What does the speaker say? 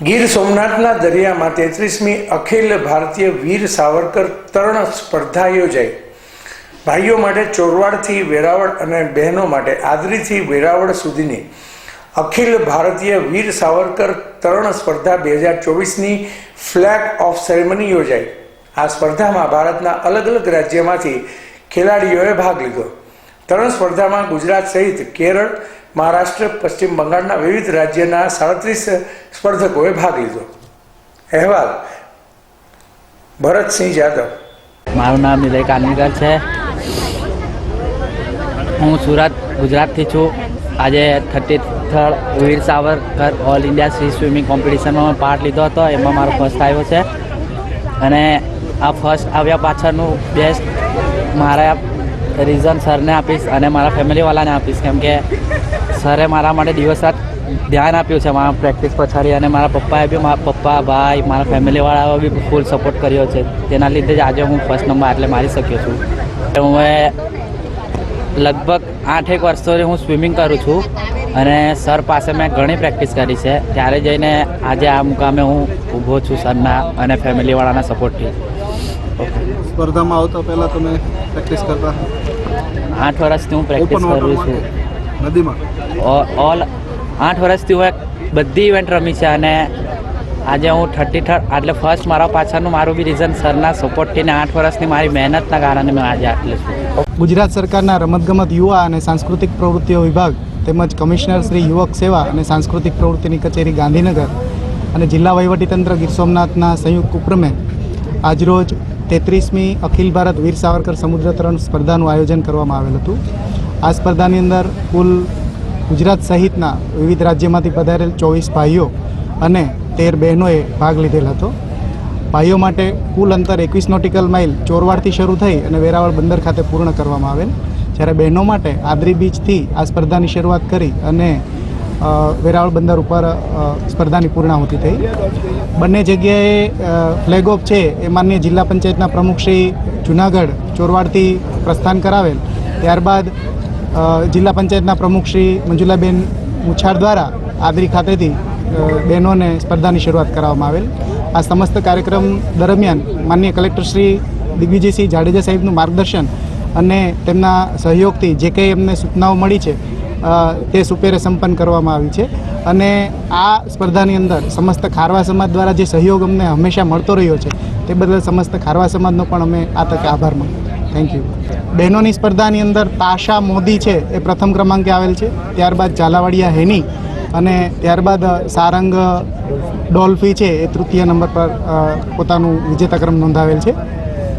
ગીર સોમનાથના દરિયામાં તેત્રીસમી અખિલ ભારતીય વીર સાવરકર તરણ સ્પર્ધા યોજાઈ. ભાઈઓ માટે ચોરવાડથી વેરાવળ અને બહેનો માટે આદરીથી વેરાવળ સુધીની અખિલ ભારતીય વીર સાવરકર તરણ સ્પર્ધા બે હજાર ચોવીસની ફ્લેગ ઓફ સેરેમની યોજાઈ. આ સ્પર્ધામાં ભારતના અલગ અલગ રાજ્યમાંથી ખેલાડીઓએ ભાગ લીધો. તરણ સ્પર્ધામાં ગુજરાત સહિત કેરળ, મહારાષ્ટ્ર, પશ્ચિમ બંગાળના વિવિધ રાજ્યના સાડત્રીસ સ્પર્ધકોએ ભાગ લીધો. અહેવાલ, ભરતસિંહ જાદવ. મારું નામ નિલય કાલનીકર છે. હું સુરત, ગુજરાતથી છું. આજે thirty third Veer Savarkar all India sea swimming કોમ્પિટિશનમાં part લીધો હતો. એમાં મારો ફર્સ્ટ આવ્યો છે. અને આ ફર્સ્ટ આવ્યા પાછળનું બેસ્ટ મારા રીઝન સરને આપીશ અને મારા ફેમિલીવાળાને આપીશ. કેમ કે સરે મારા માટે દિવસ રાત ધ્યાન આપ્યું છે મારા પ્રેક્ટિસ પછાડી અને મારા પપ્પાએ બી મારા પપ્પા ભાઈ મારા ફેમિલીવાળાઓ બી ફૂલ સપોર્ટ કર્યો છે. તેના લીધે જ આજે હું ફર્સ્ટ નંબર એટલે મારી શક્યો છું. હું લગભગ આઠેક વર્ષોથી હું સ્વિમિંગ કરું છું અને સર પાસે મેં ઘણી પ્રેક્ટિસ કરી છે. ત્યારે જઈને આજે આ મુકામે હું ઊભો છું સરના અને ફેમિલીવાળાના સપોર્ટથી સ્પર્ધામાં આવતા પહેલા તમે પ્રેક્ટિસ કરતા? આઠ વર્ષથી હું પ્રેક્ટિસ કરું છું. નદીમાં? ઓલ આઠ વર્ષથી હું બધી ઇવેન્ટ રમી છે અને આજે હું થર્ટી થર્ડ એટલે ફર્સ્ટ મારા પાછળનું મારું બી રીઝન સરના સપોર્ટથી ને આઠ વર્ષની મારી મહેનતના કારણે મેં આજે આટલે છું ગુજરાત સરકારના રમતગમત યુવા અને સાંસ્કૃતિક પ્રવૃત્તિઓ વિભાગ તેમજ કમિશનર શ્રી યુવક સેવા અને સાંસ્કૃતિક પ્રવૃત્તિની કચેરી ગાંધીનગર અને જિલ્લા વહીવટીતંત્ર ગીર સોમનાથના સંયુક્ત ઉપક્રમે આજરોજ તેત્રીસમી અખિલ ભારત વીર સાવરકર સમુદ્ર તરણ સ્પર્ધાનું આયોજન કરવામાં આવેલ હતું. આ સ્પર્ધાની અંદર કુલ ગુજરાત સહિતના વિવિધ રાજ્યમાંથી પધારેલ ચોવીસ ભાઈઓ અને તેર બહેનોએ ભાગ લીધેલ હતો. ભાઈઓ માટે કુલ અંતર એકવીસ નોટિકલ માઇલ ચોરવાડથી શરૂ થઈ અને વેરાવળ બંદર ખાતે પૂર્ણ કરવામાં આવેલ. જ્યારે બહેનો માટે આદરી બીચથી આ સ્પર્ધાની શરૂઆત કરી અને વેરાવળ બંદર ઉપર સ્પર્ધાની પૂર્ણાહુતિ થઈ. બંને જગ્યાએ ફ્લેગ ઓફ છે એ માન્ય જિલ્લા પંચાયતના પ્રમુખ શ્રી જુનાગઢ ચોરવાડથી પ્રસ્થાન કરાવેલ. ત્યારબાદ જિલ્લા પંચાયતના પ્રમુખ શ્રી મંજુલાબેન મુછાર દ્વારા આદરી ખાતેથી બહેનોને સ્પર્ધાની શરૂઆત કરવામાં આવેલ. આ સમસ્ત કાર્યક્રમ દરમિયાન માનનીય કલેક્ટર શ્રી દિગ્વિજયસિંહ જાડેજા સાહેબનું માર્ગદર્શન અને તેમના સહયોગથી જે કંઈ એમને સૂચનાઓ મળી છે તે સુપેરે સંપન્ન કરવામાં આવી છે. અને આ સ્પર્ધાની અંદર સમસ્ત ખારવા સમાજ દ્વારા જે સહયોગ અમને હંમેશા મળતો રહ્યો છે, તે બદલ સમસ્ત ખારવા સમાજનો પણ અમે આ તકે આભાર માનું થેન્ક યુ બહેનોની સ્પર્ધાની અંદર તાશા મોદી છે એ પ્રથમ ક્રમાંકે આવેલ છે. ત્યારબાદ ઝાલાવાડિયા હેની અને ત્યારબાદ સારંગ ડોલ્ફી છે એ તૃતીય નંબર પર પોતાનું વિજેતા ક્રમ નોંધાવેલ છે.